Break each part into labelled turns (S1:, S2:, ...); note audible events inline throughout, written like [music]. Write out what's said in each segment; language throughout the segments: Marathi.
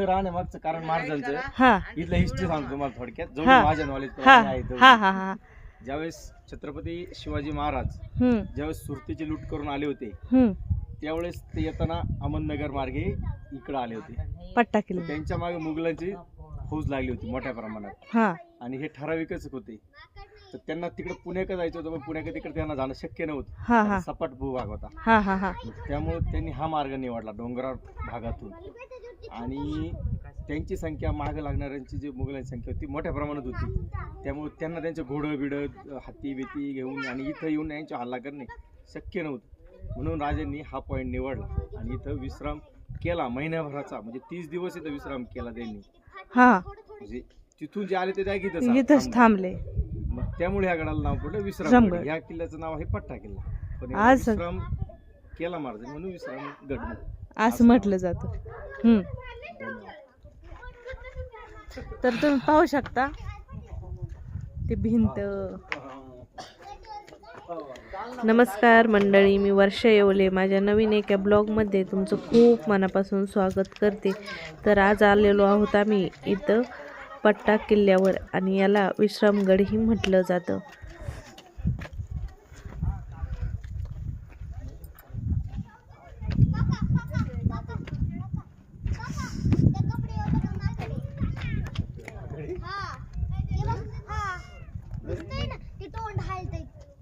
S1: इथं राहण्यामागचं कारण महाराजांचं
S2: हा.
S1: इथलं हिस्ट्री सांगतो तुम्हाला थोडक्यात.
S2: हा.
S1: जेवढं माझ्या नॉलेज
S2: हा.
S1: आहे तेवढं.
S2: हा हा हा.
S1: ज्यावेळेस छत्रपती शिवाजी महाराज
S2: हम्म.
S1: ज्यावेळेस सुरतीची लूट करून आले होते
S2: हम्म.
S1: त्यावेळेस ते येताना अहमदनगर मार्गे इकडे आले होते.
S2: पट्टा किल्ला
S1: त्यांच्या मागे मुघलांची फौज लागली होती मोठ्या प्रमाणात.
S2: हा.
S1: आणि हे ठराविकच होते. तर त्यांना तिकडे पुण्याकडे जायचं होतं पण पुण्याकडे तिकडे त्यांना जाणं शक्य नव्हतं.
S2: हा हा.
S1: सपाट भूभाग होता.
S2: हा हा हा.
S1: त्यामुळे त्यांनी हा मार्ग निवडला डोंगराळ भागातून. आणि त्यांची संख्या मागे लागणाऱ्यांची जी मुघलांची संख्या होती मोठ्या प्रमाणात होती. त्यामुळे त्यांना त्यांचे घोडं बिडं हत्ती बिती घेऊन आणि इथं येऊन यांच्या हल्ला करणे शक्य नव्हतं. म्हणून राजांनी हा पॉईंट निवडला आणि इथं विश्राम केला महिन्याभराचा. म्हणजे तीस दिवस इथं विश्राम केला त्यांनी.
S2: हा.
S1: म्हणजे तिथून जे आले ते त्या
S2: इथंच थांबले.
S1: मग त्यामुळे ह्या गडाला नाव पडलं विश्राम. ह्या किल्ल्याचं नाव आहे पट्टा किल्ला. पण विश्राम केला महाराज म्हणून विश्राम गड
S2: असं म्हटलं जातं. हम्म. तर तुम्ही पाहू शकता. ते भिंत. नमस्कार मंडळी मी वर्षा येवले. माझ्या नवीन एका ब्लॉगमध्ये तुमचं खूप मनापासून स्वागत करते. तर आज आलेलो आहोत आम्ही इथं पट्टा किल्ल्यावर आणि याला विश्रामगडही म्हटलं जातं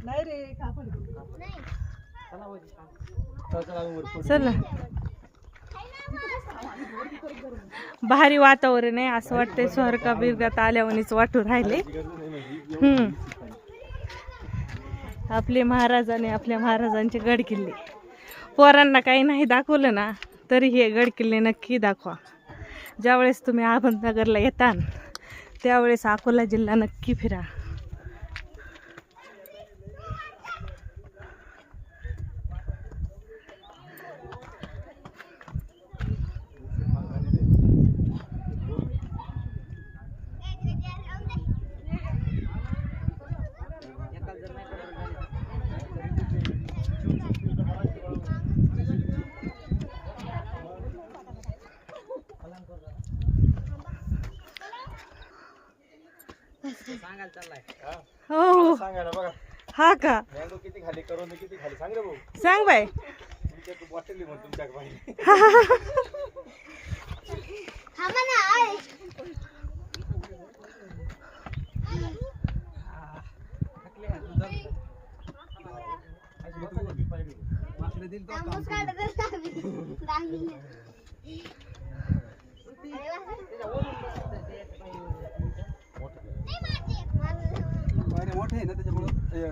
S3: नाही रे
S2: चला. भारी वातावरण आहे असं वाटतंय स्वर्गा बिरगात आल्यावानीच वाटून राहिले. हम्म. आपले महाराजाने आपल्या महाराजांचे गड किल्ले पोरांना काही नाही दाखवलं ना तरी हे गड किल्ले नक्की दाखवा. ज्यावेळेस तुम्ही अहमदनगरला येतान त्यावेळेस अकोला जिल्हा नक्की फिरा हो हो
S1: सांगा ना बघा
S2: हा का
S1: मँगो किती खाली करून किती खाली सांग रे भाऊ.
S2: सांग बाय
S1: मोठे आहे ना त्याच्यामुळं हे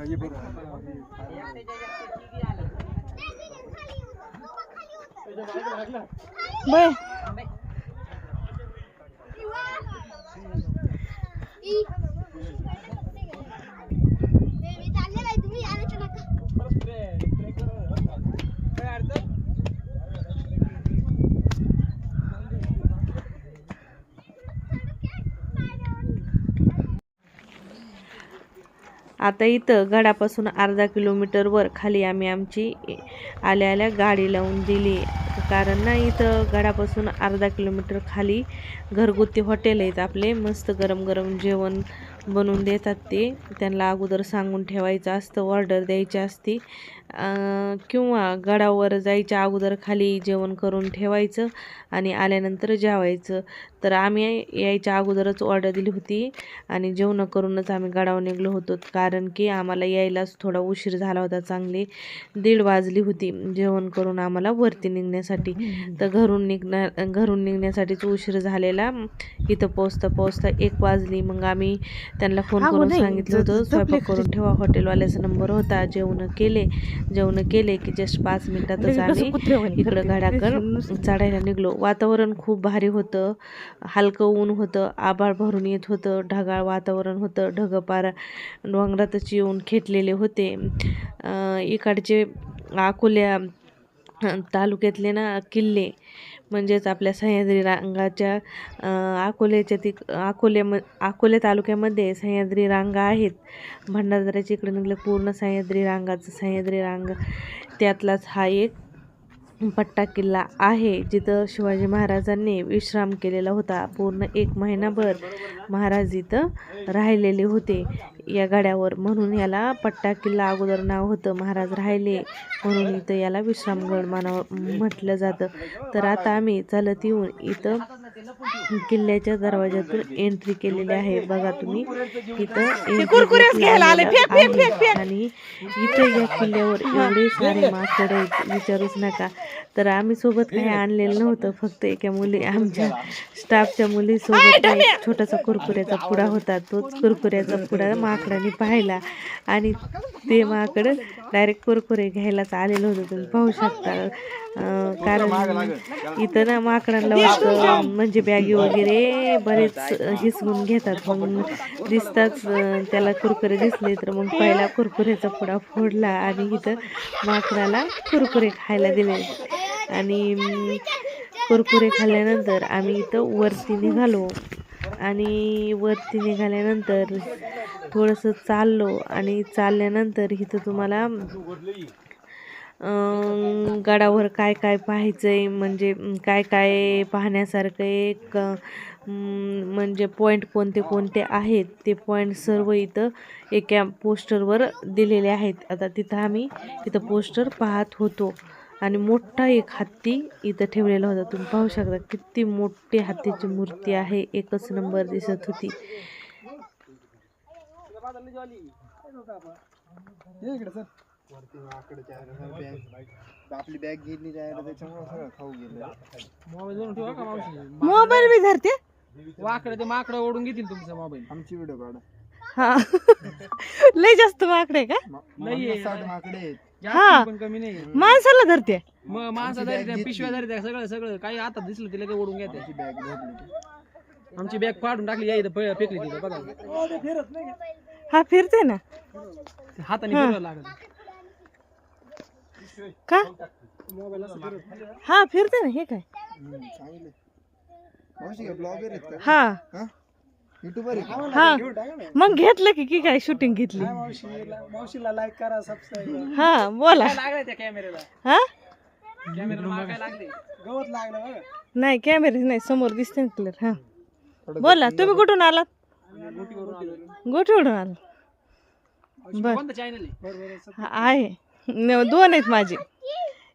S2: आता इथं गडापासून अर्धा किलोमीटरवर खाली आम्ही आमची आल्या आल्या गाडी लावून दिली. कारण ना इथं गडापासून अर्धा किलोमीटर खाली घरगुती हॉटेल आहेत आपले. मस्त गरम गरम जेवण बनवून देतात ते. त्यांना अगोदर सांगून ठेवायचं असतं ऑर्डर द्यायची असती. किंवा गडावर जायच्या अगोदर खाली जेवण करून ठेवायचं आणि आल्यानंतर जेवायचं. तर आम्ही यायच्या अगोदरच ऑर्डर दिली होती आणि जेवण करूनच आम्ही गडावर निघलो होतो. कारण की आम्हाला यायलाच थोडा उशीर झाला होता चांगली. दीड वाजली होती जेवण करून आम्हाला वरती निघण्यासाठी. तर घरून निघणार घरून निघण्यासाठीच उशीर झालेला. इथं पोचता पोचता एक वाजली. मग आम्ही त्यांना फोन करून सांगितलं होतं स्वयंपाक करून ठेवा. हॉटेलवाल्याचा नंबर होता. जेवण केले. जेवण केले की जस्ट पाच मिनिटातच आम्ही इकडं गाड्याकर चढायला निघलो. वातावरण खूप भारी होतं. हलकं ऊन होतं. आभाळ भरून येत होतं. ढगाळ वातावरण होतं. ढगपार डोंगरातच येऊन खेटलेले होते. इकडचे अकोल्या तालुक्यातले ना किल्ले म्हणजेच आपल्या सह्याद्री रांगाच्या अकोल्याच्या ती अकोल्या म अकोले तालुक्यामध्ये सह्याद्री रांगा आहेत. भंडारदऱ्याच्या इकडे निघलं पूर्ण सह्याद्री रांगाचं सह्याद्री रांग. त्यातलाच हा एक पट्टा किल्ला आहे जिथं शिवाजी महाराजांनी विश्राम केलेला होता. पूर्ण एक महिनाभर महाराज इथं राहिलेले होते. या गाड्यावर म्हणून याला पट्टा किल्ला अगोदर नाव होतं महाराज राहिले. म्हणून इथं याला विश्रामगड मानाव म्हटलं जातं. तर आता आम्ही चालत येऊन इथं किल्ल्याच्या दरवाजातून एंट्री केलेली आहे. बघा तुम्ही इथं. आणि इथं या किल्ल्यावर एवढे सारे माकड आहेत विचारूच नका. तर आम्ही सोबत काही आणलेलं नव्हतं. फक्त एका मुली आमच्या स्टाफच्या मुली सोबत एक छोटासा कुरकुऱ्याचा पुडा होता. तोच कुरकुऱ्याचा पुडा माकडाने पाहिला. आणि ते माकड डायरेक्ट कुरकुरे घ्यायलाच आलेलं होतं. तुम्ही पाहू शकता. कारण इथं ना माकडांना वाटतं म्हणजे बॅगी वगैरे बरेच हिसवून घेतात. मग दिसताच त्याला कुरकुरे दिसले तर मग पहिला कुरकुऱ्याचा पुडा फोडला आणि इथं माकडाला कुरकुरे खायला दिले. आणि कुरकुरे खाल्ल्यानंतर आम्ही इथं वरती निघालो. आणि वरती निघाल्यानंतर थोडंसं चाललो आणि चालल्यानंतर इथं तुम्हाला गडावर काय काय पाहायचं आहे म्हणजे काय काय पाहण्यासारखं आहे क म्हणजे पॉईंट कोणते कोणते आहेत ते पॉईंट सर्व इथं एका पोस्टरवर दिलेले आहेत. आता तिथं आम्ही इथं पोस्टर पाहत होतो. आणि मोठा एक हत्ती इथं ठेवलेला होता. तुम्ही पाहू शकता किती मोठी हत्तीची मूर्ती आहे एकच नंबर दिसत होती.
S3: आपली बॅग गेली जायला त्याच्यामुळे सगळं खाऊ गेलं.
S4: मोबाईल जाऊन ठेवा का मावशी?
S5: मोबाईल बी धरते.
S4: वाकडं ते माकडं ओढून घेतील तुमचा मोबाईल
S3: आमची व्हिडिओ काढा.
S5: हा. [laughs] लय जास्त माकडे का.
S3: साठ माकडे आहेत.
S5: हा.
S4: पण कमी नाही.
S5: माणसाला धरते.
S4: मग माणसा
S3: आमची
S4: धरी
S3: bag
S4: त्या
S3: घेतली.
S4: पिशव्या धरी त्या सगळं सगळं. काही आता दिसलं तिला काही ओढून घेते.
S3: आमची बॅग
S4: आमची बॅग फाडून टाकली या इथं फेकली तिथं बघा.
S5: हा फिरते ना.
S4: हाताने फिरवायला लागत
S5: का? हा फिरते ना हे काय? हा.
S3: हा. युट्यूबर
S5: हा मग घेतलं की की काय शूटिंग घेतली?
S4: मावशीला लाईक करा सबस्क्राईब
S5: हा बोला. हा?
S4: गवत लागलं
S5: नाही कॅमेरे नाही समोर दिसते ना क्लिअर हा. बोला तुम्ही कुठून आलात? गोठीवरून आला. बर.
S4: चॅनल आहे.
S5: दोन आहेत माझे.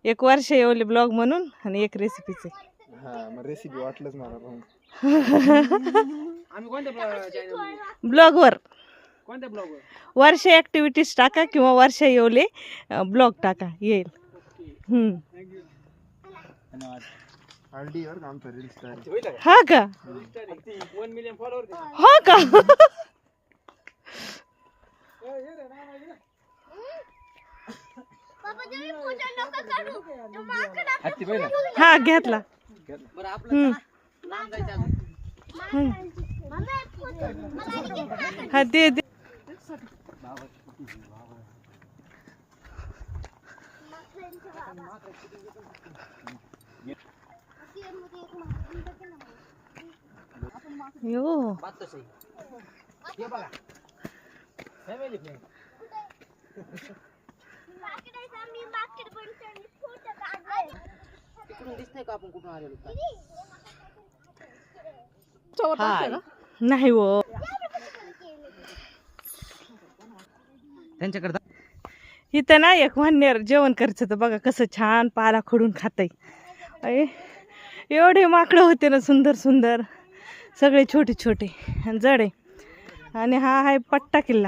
S5: एक वर्ष येवले ब्लॉग म्हणून आणि एक रेसिपीचे
S3: हा मग रेसिपी वाटलंच मला पाहून
S4: आम्ही कोणत्या चॅनल
S5: ब्लॉगवर वर्ष ॲक्टिव्हिटीज टाका किंवा वर्ष येवले ब्लॉग टाका. येईल. हा का? हा का? हा घेतला. हा दे दे. यो
S4: बात तसं आहे. हे बघा फॅमिली फ्रेंड तिकडून दिसतंय का आपण कुठून आलेलो? हाय
S5: नाही हो.
S4: त्यांच्याकडे
S5: इथं ना एक वन्यर जेवण करायचं तर बघा कसं छान पाला खडून खाताय. अय एवढे माकडं होते ना सुंदर सुंदर. सगळे छोटे छोटे. आणि जड आहे. आणि हा आहे पट्टा किल्ला.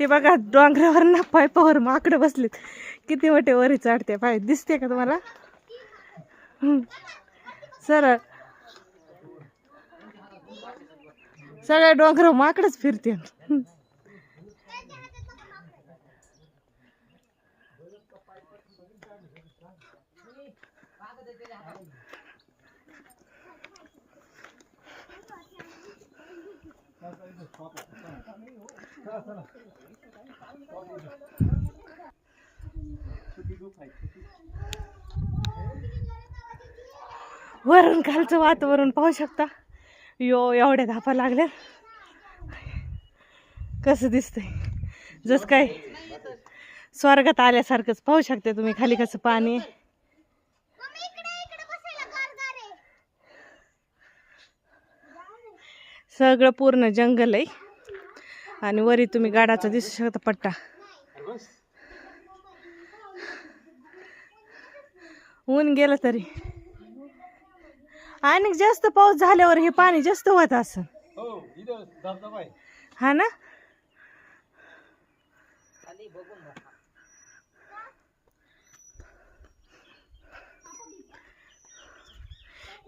S5: ते बघा डोंगरावर ना पायपावर माकडं बसलेत. किती मोठे वरी चढते पाय. दिसते का तुम्हाला? सर सरळ सगळ्या डोंगरावर माकडच फिरते. वरून खालचं वातावरण पाहू शकता. यो एवढ्या धापा लागल्या. कसं दिसतंय? जसं काय स्वर्गात आल्यासारखंच पाहू शकता तुम्ही खाली कसं पाणी. आहे. सगळं पूर्ण जंगल आहे. आणि वरी तुम्ही गाडाचा दिसू शकता पट्टा. ऊन गेलं तरी. आणि जास्त पाऊस झाल्यावर हे पाणी जास्त होत असं
S1: हो
S5: हा ना?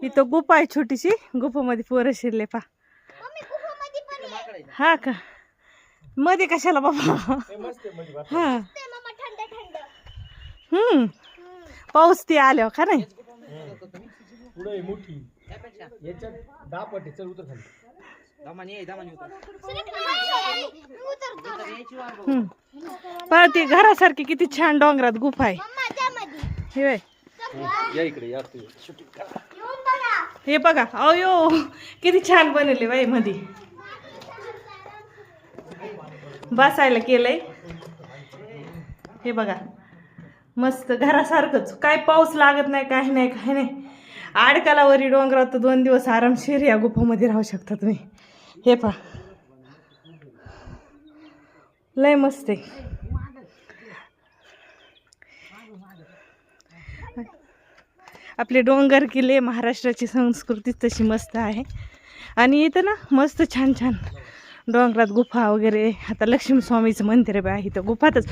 S5: इथं गुफा आहे छोटीशी. गुफामध्ये पोरं शिरले पा हा का? मध्ये कशाला बाबा?
S1: हे मस्त आहे मध्ये बस.
S5: हा.
S6: थंड थंड.
S5: हम्म. पाऊस ते आल्यावर का नाही?
S1: पुढे मोठी. याच्यात दहा पट चल उतर खाली.
S5: पण ती घरासारखी किती छान डोंगरात गुफा आहे. हे बाय.
S1: या इकडे या तू. शूटिंग करा
S6: येऊन बघा.
S5: हे बघा अयो किती छान बनवले बाई मध्ये बसायला केलंय. हे बघा. मस्त घरासारखंच. काय पाऊस लागत नाही काही नाही काही नाही. आडकालावरी डोंगरात तर दोन दिवस आरामशीर या गुफामध्ये राहू शकता तुम्ही. हे पहा. लय मस्त आहे. आपले डोंगर किल्ले महाराष्ट्राची संस्कृती तशी मस्त आहे. आणि इथं ना मस्त छान छान. डोंगरात गुफा वगैरे. आता लक्ष्मी स्वामीचं मंदिर बी आहे इथं गुफातच.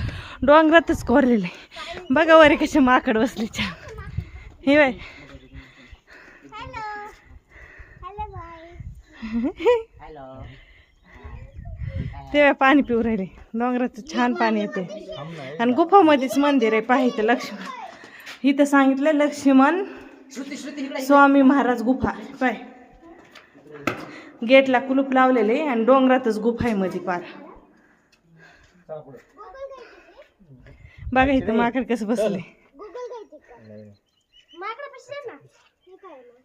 S5: डोंगरातच कोरलेलं आहे. बघा वरे कसे माकड बसले छान. हे bye.
S6: Hello hello bye
S4: hello
S5: ते बाय पाणी पिऊ राहिले. डोंगराचं छान पाणी येते. आणि गुफामध्येच मंदिर आहे पाहिजे लक्ष्मण. इथं सांगितलं लक्ष्मण स्वामी महाराज गुफा. पाय. गेटला कुलूप लावलेले आणि डोंगरातच गुफा आहे मध्ये पार.
S1: चला पुढे
S5: बघा इथं माकड कसं बसले
S6: गुगल घ्यायचे का? माकडं बसले ना हे काय ना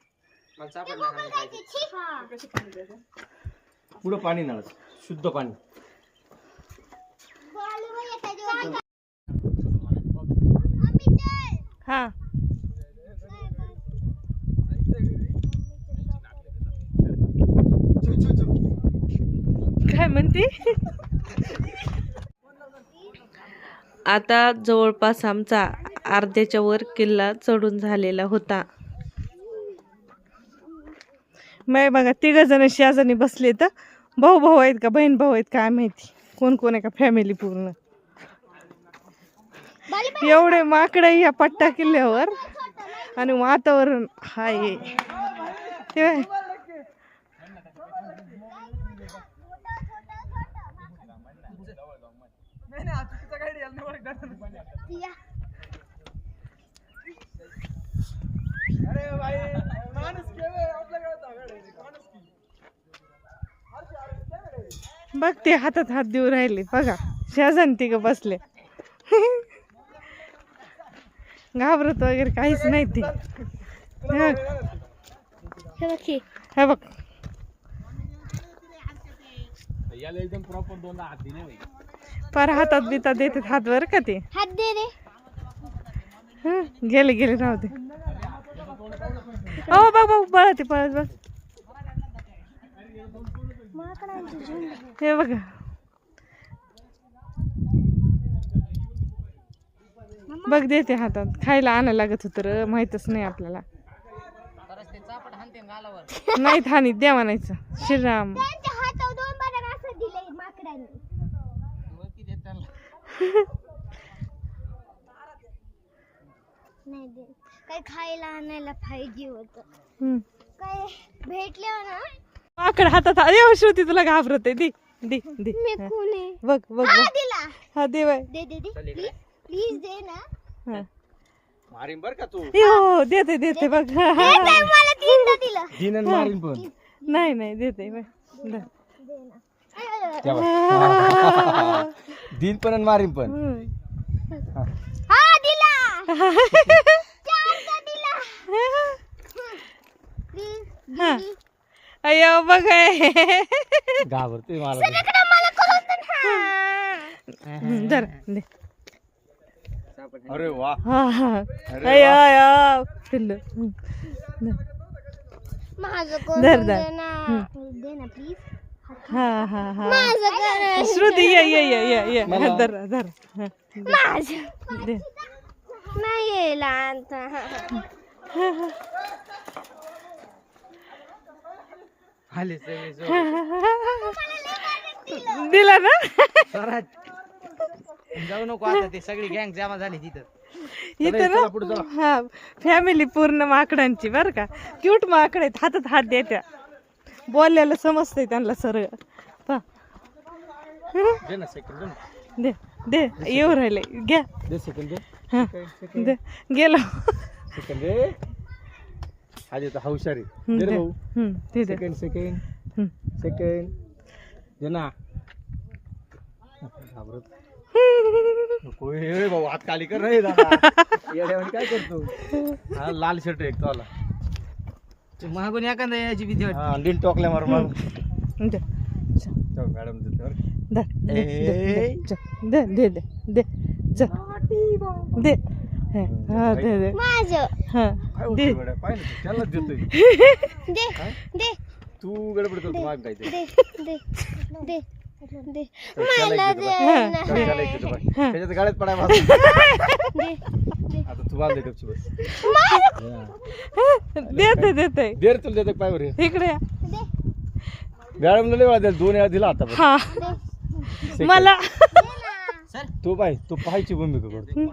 S4: मला सापडला का नाही खायचं?
S6: घ्यायचे हा
S1: पुढं पाणी नळ शुद्ध पाणी
S6: बोलायला बाई येतं जेवण. मम्मी चल.
S5: हा काय म्हणते. आता जवळपास आमचा अर्ध्याच्या वर किल्ला चढून झालेला होता. नाही बघा तिघ जण शेजारी बसले तर भाऊ भाऊ आहेत का बहीण भाऊ आहेत काय माहिती कोण कोण आहे का फॅमिली पूर्ण. एवढे माकडे या पट्टा किल्ल्यावर आणि वातावरण हाय. ते बाय.
S6: या.
S5: बघ ते हातात हात देऊ राहिले. बघा शेजान तिघ बसले. घाबरत वगैरे काहीच नाही ती. हे. बघ
S6: हे बघ हे.
S5: हे बघ.
S1: याला एकदम प्रॉपर दोनदा हात दिले
S5: पर हातात बितात देतात हात वर का ते?
S6: हात दे रे.
S5: हं, गेले गेले राहू दे. हो बघ बघ पळत पळत बघ.
S6: माकडांची झुंड
S5: हे बघा. बघ देते हातात. खायला आणायला लागत होतं र माहीतच नाही आपल्याला. नाही थानी द्या म्हणायचं. श्रीराम.
S6: त्यांच्या हातावर दोन बारा असं दिलंय माकडाने
S4: मग किती देत त्यांना
S6: नाही दे काय खायला आणायला पाहिजे होत.
S5: हम्म.
S6: काय भेटले ना?
S5: माकड हातात अरे श्रुती तुला घाबरत आहे दे दे दे.
S6: मी
S5: हा.
S6: कोण? आहे
S5: बघ बघ.
S6: हा
S5: बघ
S6: दिला.
S5: हा दे बाय
S6: दे दे दे. प्लीज प्लीज दे ना.
S5: हा.
S1: मारीन बर का तू?
S5: यो देते देते बघ. हा, हा,
S6: दे
S5: हा.
S6: दे, मला तीनदा दिलं.
S1: दिन आणि मारीन पण.
S5: नाही नाही देते बाय धर.
S6: दे ना. अय,
S1: तेव्हा. दिन पण आणि मारीन पण
S5: हम्म.
S6: हा दिला चारदा दिला प्लीज
S5: हा. अय्यो बघ.
S1: घाबरते मला
S6: करून दे ना.
S1: अरे वा अरे
S5: पिल्लू हम्म.
S6: माझं
S5: धर, धर.
S6: दे ना दे ना प्लीज
S5: हा हा हा. श्रुती ये ये ये ये ये.
S1: मला-
S5: धर धर. हा, दे.
S6: नाही येला आता
S4: आले सगळे
S5: दिला ना?
S4: जाऊ नको आता ते सगळी गँग जमा झाली तिथं.
S5: इथं ना? हा फॅमिली पूर्ण माकडांची बर का. क्यूट माकड आहेत हातात हात देत्या. बोललेलं समजतंय त्यांना सरळ. पहा.
S1: दे ना दे ना.
S5: दे दे येऊ राहिले. घ्या.
S1: दे दे.
S5: हा. दे. गेलो.
S1: सेकंड दे. आज येतो हुशारी दे रे. भाऊ.
S5: हम्म, ते दे.
S1: सेकंड सेकंड
S5: हम्म.
S1: सेकंड दे ना. घाबरत. नको हे भाऊ हात खाली कर रे दादा. [laughs] येड्यावानी काय करतो? हा लाल शर्ट एक तो आला.
S4: ते मागून एखादा यायची भीती वाटते.
S1: हा दिन टोकल्या मारून
S5: दे
S1: चल, मॅडम देते बरं.
S5: दे दे, दे, दे दे दे दे च. दे. हे, हा दे दे.
S6: माझं.
S5: हा
S1: काय
S5: दे.
S1: गड्या? पाहिलं तू, त्यालाच देतोय.
S6: दे दे.
S1: तू गडबड करतो माग काय ते?
S6: दे दे दे दे.
S1: त्याला
S6: मला
S1: एक
S6: दे
S1: देतो बघ.
S6: ना.
S1: चल, त्याला एक देतो बघ.
S5: हा.
S1: त्याच्यात गाड्यात पडाय माझं [laughs]
S6: दे.
S1: दे गपची बस
S5: देते देते
S1: दे रे तुला देतो पाय बरे
S5: इकडे या.
S6: दे.
S1: मॅडमला लय वेळा दिला दोन वेळा दिला आता.
S5: हा.
S1: Second.
S5: मला
S4: सर
S1: तू पाय तू पाहायची भूमिका करतो.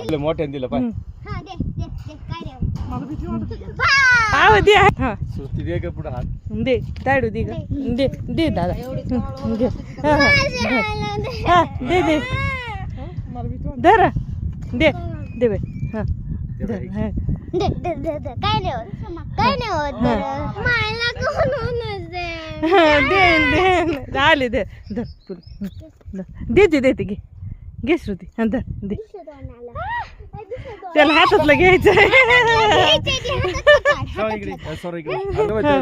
S1: आपल्या मोठ्याने दिलं पाय.
S6: हा दे दे दे काय दे भा!
S5: आव दे हा.
S1: सुस्ती दे का पुढे हात.
S5: दे ताडू दे ग. दे दे दादा. हं, दे. हा, हा,
S6: दे.
S5: हा दे. दे धर. दे.
S6: देवे काय काय मला कोण दे
S5: दे दे घे घे श्रुती हां धर दे त्याला हातातलं घ्यायचं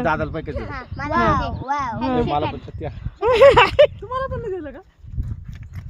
S1: दादाला पण
S5: गेलं का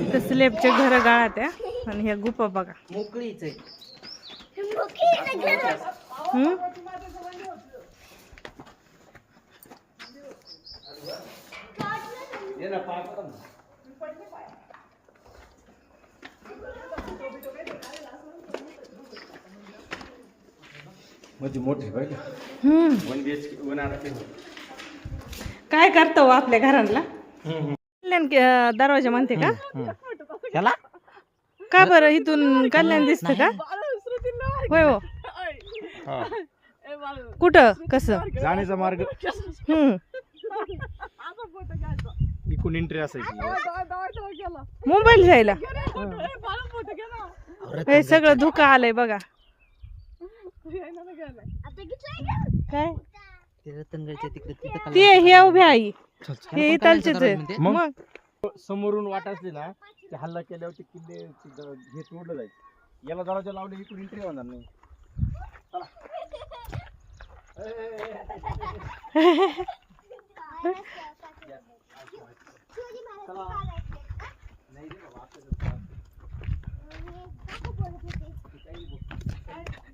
S5: इथं स्लेबचे घर गाळात आहे. आणि ह्या गुफा बघा.
S4: मोकळीच.
S6: मोठी?
S1: मध्ये मोठे पाहिजे. One B H one R K.
S5: काय करतो हो आपल्या घरांना? कल्याण के- दरवाजा म्हणते का?
S4: त्याला
S5: का बरं इथून कल्याण दिसत का? होय हो. कुठं? कसं?
S1: जाण्याचा मार्ग.
S5: हं.
S1: इकून एंट्री असायची.
S5: मुंबईला जायला? हे. सगळं धोका आलंय बघा? काय?
S4: ते
S5: ते हे उभे आई
S1: चल, चल.
S5: हे इथलचेच आहे मग?
S1: समोरून वाट असली ना ते हल्ला केल्यावर ते किल्ले हे तोडलं जाईल. याला दरवाज़ा लावले इकडून एंट्री होणार नाही.
S6: नाही [laughs] [laughs]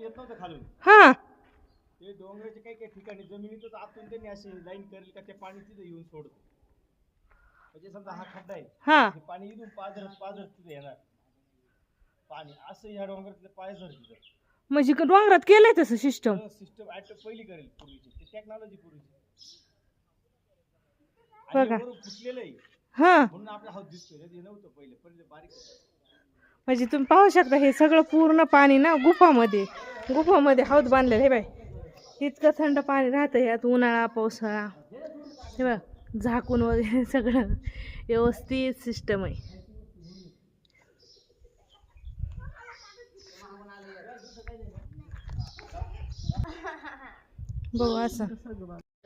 S1: येत नव्हतं खालून.
S5: हा.
S1: ते डोंगराच्या काही काही ठिकाणी जमिनीतच आतून त्यांनी अशी लाईन करेल का ते पाणी तिथे येऊन सोडतो. म्हणजे समजा हा खड्डा आहे पाणी इथून तिथे येणार. पाणी असं ह्या डोंगरातलं पायझर तिथं.
S5: म्हणजे क- डोंगरात केलंय तसं सिस्टम
S1: सिस्टम ऍट पहिली करेल पूर्वीची. ते टेक्नॉलॉजी पूर्वीची.
S5: बघा.
S1: आणि वरून फुटलेलं आहे.
S5: हा.
S1: म्हणून आपला हात दिसतोय. हे नव्हतं पहिले. पहिले बारीक होतं.
S5: म्हणजे तुम्ही पाहू शकता हे सगळं पूर्ण पाणी ना गुफामध्ये गुफामध्ये हौद बांधलेलं हे बाय इतकं थंड पाणी राहतं यात उन्हाळा पावसाळा. हे बघ झाकून वगैरे [laughs] सगळं व्यवस्थित सिस्टम आहे. बघू असं.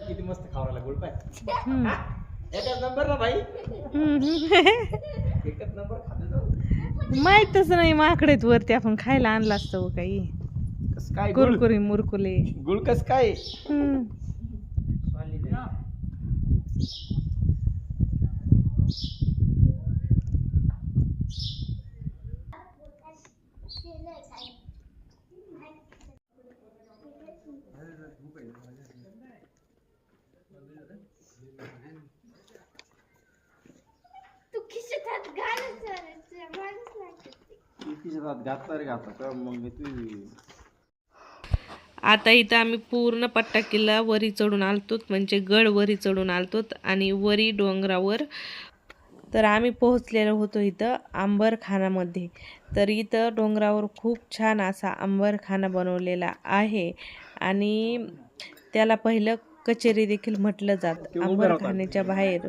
S1: किती मस्त खावायला गोड पाय. एकच नंबर ना भाई. एकच नंबर खाते
S5: माहीतच नाही माकडेत वरती आपण खायला आणलं असतं हो काही.
S1: कस काय गुळ?
S5: कुरकुरी मुरकुले.
S1: गुळ कस काय?
S5: हम्म.
S6: तू खिशात घालच माणूस
S1: घातला रे घातला.
S2: आता इथं आम्ही पूर्ण पट्टा किल्ला वरी चढून आलतोत म्हणजे गड वरी चढून आलतोत आणि वरी डोंगरावर. तर आम्ही पोहोचलेलो होतो इथं आंबरखानामध्ये तर इथं डोंगरावर खूप छान असा आंबरखाना बनवलेला आहे आणि त्याला पहिलं कचेरी देखील म्हटलं जातं. आंबरखान्याच्या बाहेर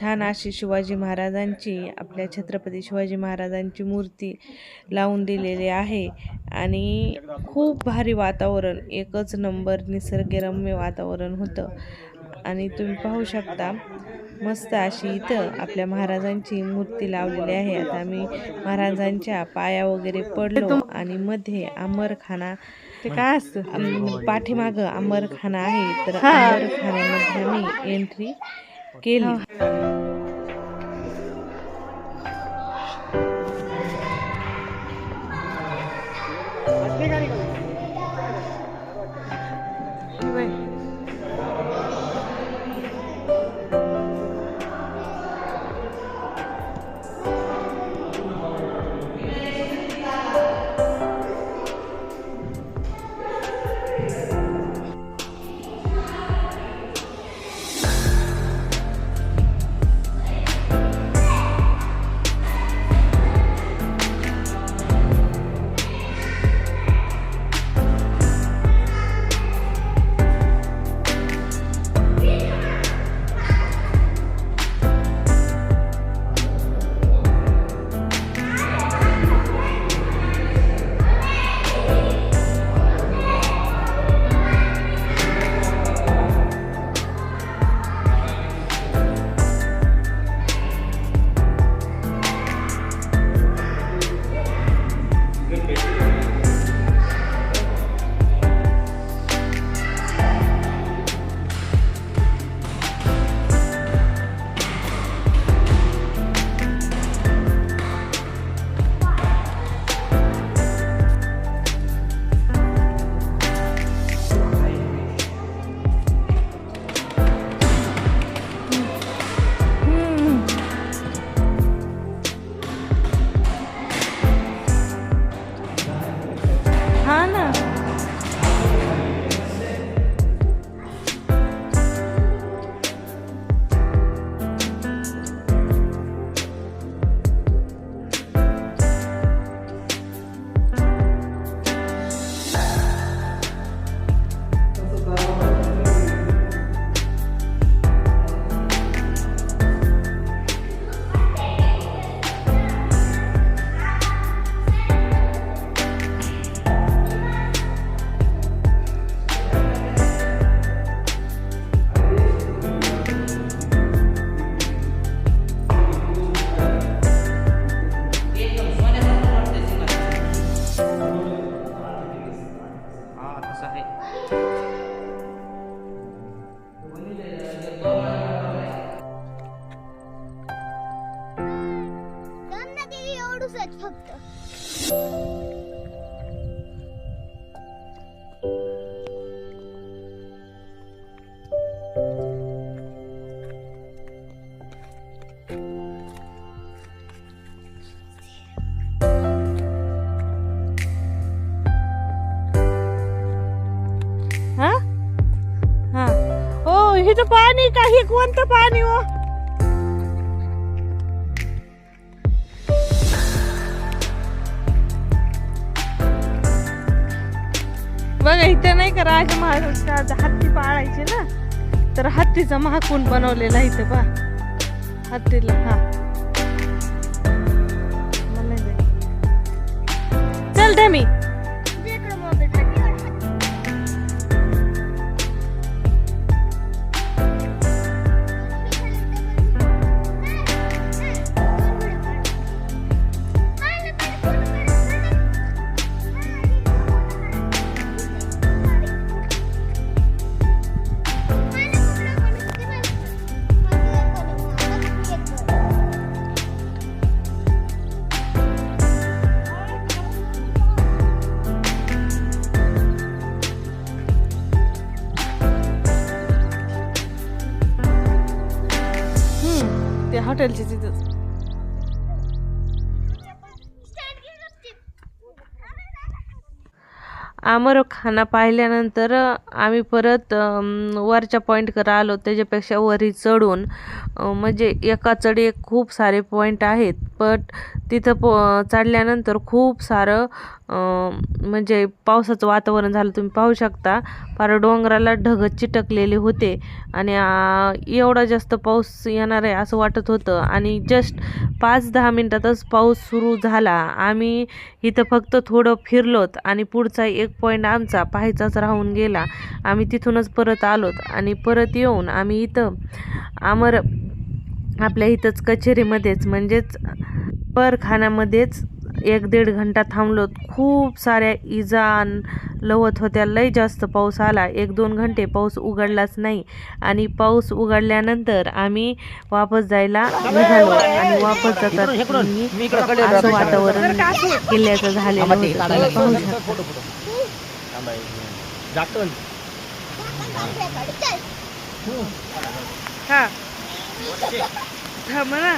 S2: छान अशी शिवाजी महाराजांची आपल्या छत्रपती शिवाजी महाराजांची मूर्ती लावून दिलेली आहे. आणि खूप भारी वातावरण एकच नंबर निसर्गरम्य वातावरण होतं. आणि तुम्ही पाहू शकता मस्त अशी इथं आपल्या महाराजांची मूर्ती लावलेली आहे. आता आम्ही महाराजांच्या पाया वगैरे पडलो आणि मध्ये अमरखाना
S5: ते काय असतं?
S2: पाठीमागं अमरखाना आहे. तर अमरखान्यामध्ये आम्ही एंट्री केली.
S5: इथं पाणी काही कोणतं पाणी हो? बघा इथं नाही का राजा महाराज हत्ती पाळायचे ना? तर हत्तीचा महाकून बनवलेला इथं पा हत्तीला हा. चल मी
S2: आमर खाना पाहिल्यानंतर आम्ही परत वरच्या पॉईंटकडे आलो. त्याच्यापेक्षा वरी चढून म्हणजे एका चढी खूप सारे पॉईंट आहेत. बट तिथं प चढल्यानंतर खूप सारं म्हणजे पावसाचं वातावरण झालं तुम्ही पाहू शकता. फार डोंगराला ढगत चिटकलेले होते आणि एवढा जास्त पाऊस येणार आहे असं वाटत होतं. आणि जस्ट पाच दहा मिनटातच पाऊस सुरू झाला. आम्ही इथं फक्त थोडं फिरलोत आणि पुढचा एक पॉईंट आमचा पाहायचाच राहून गेला. आम्ही तिथूनच परत आलोत आणि परत येऊन आम्ही इथं आमर आपल्या इथंच कचेरीमध्येच म्हणजेच परखान्यामध्येच एक दीड घंटा थांबलोत खूप साऱ्या इजा लवत होत्या. लय जास्त पाऊस आला. एक दोन घंटे पाऊस उघडलाच नाही. आणि पाऊस उघडल्यानंतर आम्ही वापस जायला निघालो. आणि वापस जातात
S4: मी इकडं कडे
S2: असं वातावरण किल्ल्याचं झालेलं होतं. पाहू शकता.
S5: हा. थांब ना.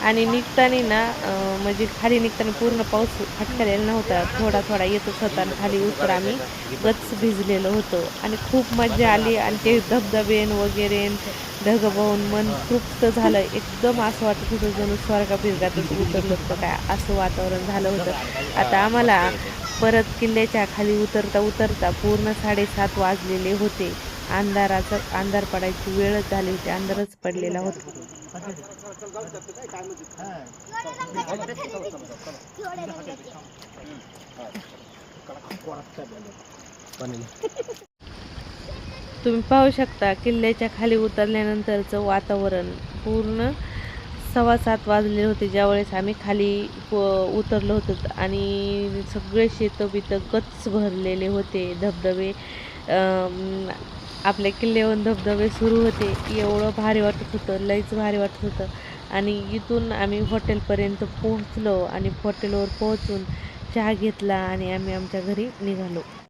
S2: आणि निघताना ना म्हणजे खाली निघताना पूर्ण पाऊस फटकलेला नव्हता. थोडा थोडा येतच होता आणि खाली उतर आम्ही गच भिजलेलो होतो. आणि खूप मजा आली आणि ते धबधबेन वगैरे ढग मन तृप्त झालं. एकदम असं वाटत होतं जणू स्वर्गा बिरगातच उतरलं. होतं काय असं वातावरण झालं होतं. आता आम्हाला परत किल्ल्याच्या खाली उतरता उतरता पूर्ण साडेसात वाजलेले होते. अंधाराचा अंधार पडायची वेळच झाली होती अंधारच पडलेला होता. तुम्ही पाहू शकता किल्ल्याच्या खाली उतरल्यानंतरचं वातावरण पूर्ण सव्वा सात वाजले होते. ज्यावेळेस आम्ही खाली उतरलो होतो आणि सगळे शेतं बितं गच्च भरलेले होते धबधबे आपले किल्लेवन किल्ल्यावरून धबधबे सुरू होते. एवढं भारी वाटत होतं. लईच भारी वाटत होतं. आणि इथून आम्ही हॉटेलपर्यंत पोहोचलो आणि हॉटेलवर पोहोचून चहा घेतला आणि आम्ही आमच्या घरी निघालो.